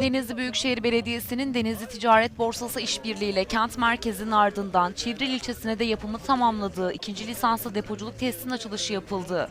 Denizli Büyükşehir Belediyesi'nin Denizli Ticaret Borsası işbirliğiyle kent merkezinin ardından Çivril ilçesine de yapımı tamamladığı ikinci lisanslı depoculuk tesisinin açılışı yapıldı.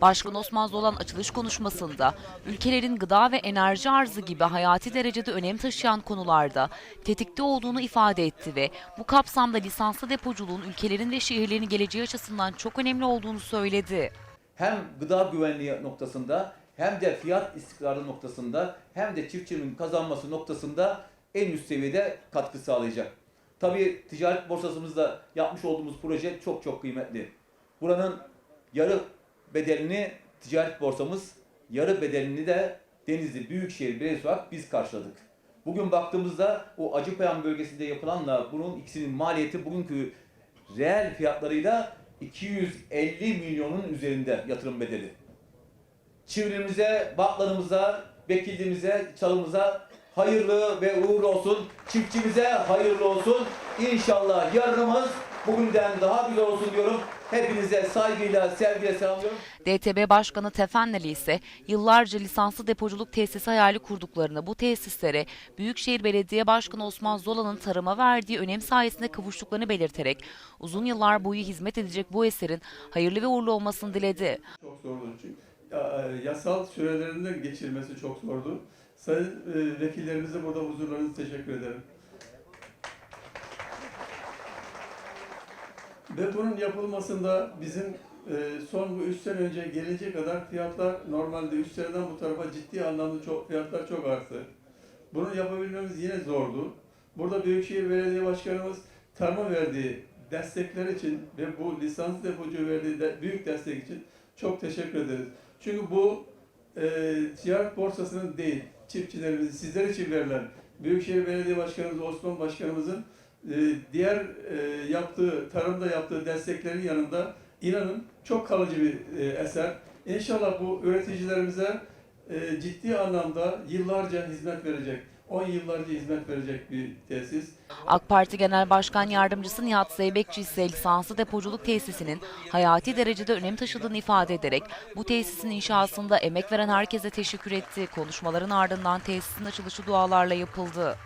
Başkan Osman Zolan açılış konuşmasında ülkelerin gıda ve enerji arzı gibi hayati derecede önem taşıyan konularda tetikte olduğunu ifade etti ve bu kapsamda lisanslı depoculuğun ülkelerin ve şehirlerin geleceği açısından çok önemli olduğunu söyledi. Hem gıda güvenliği noktasında hem de fiyat istikrarı noktasında hem de çiftçinin kazanması noktasında en üst seviyede katkı sağlayacak. Tabii ticaret borsasımızda yapmış olduğumuz proje çok çok kıymetli. Buranın yarı bedelini ticaret borsamız, yarı bedelini de Denizli Büyükşehir Belediyesi olarak biz karşıladık. Bugün baktığımızda o Acıpayam bölgesinde yapılanla bunun ikisinin maliyeti bugünkü reel fiyatlarıyla 250 milyonun üzerinde yatırım bedeli. Çivrimize, baklarımıza, bekildiğimize, çalımıza hayırlı ve uğurlu olsun. Çiftçimize hayırlı olsun. İnşallah yarınımız bugünden daha güzel olsun diyorum. Hepinize saygıyla, sevgiyle selamlıyorum. DTB Başkanı Tefenneli ise yıllarca lisanslı depoculuk tesisi hayali kurduklarını bu tesislere Büyükşehir Belediye Başkanı Osman Zola'nın tarıma verdiği önem sayesinde kavuştuklarını belirterek uzun yıllar boyu hizmet edecek bu eserin hayırlı ve uğurlu olmasını diledi. Çok zordu çünkü. Ya, e, yasal sürelerinde geçirmesi çok zordu. Sayın e, vekillerimize burada huzurlarınızı teşekkür ederim. Ve bunun yapılmasında bizim e, son bu 3 sene önce gelecek kadar fiyatlar normalde 3 seneden bu tarafa ciddi anlamda çok fiyatlar çok arttı. Bunu yapabilmemiz yine zordu. Burada Büyükşehir Belediye Başkanımız tarıma verdiği destekler için ve bu lisans depocu verdiği de büyük destek için çok teşekkür ederiz. Çünkü bu e, ticaret borsasının değil, çiftçilerimizin, sizler için verilen Büyükşehir Belediye Başkanımız Osman Başkanımızın diğer e, yaptığı, tarımda yaptığı desteklerin yanında inanın çok kalıcı bir e, eser. İnşallah bu üreticilerimize e, ciddi anlamda yıllarca hizmet verecek, 10 yıllarca hizmet verecek bir tesis. AK Parti Genel Başkan Yardımcısı Nihat Zeybekçi ise lisanslı depoculuk tesisinin hayati derecede önem taşıdığını ifade ederek bu tesisin inşasında emek veren herkese teşekkür etti. Konuşmaların ardından tesisin açılışı dualarla yapıldı.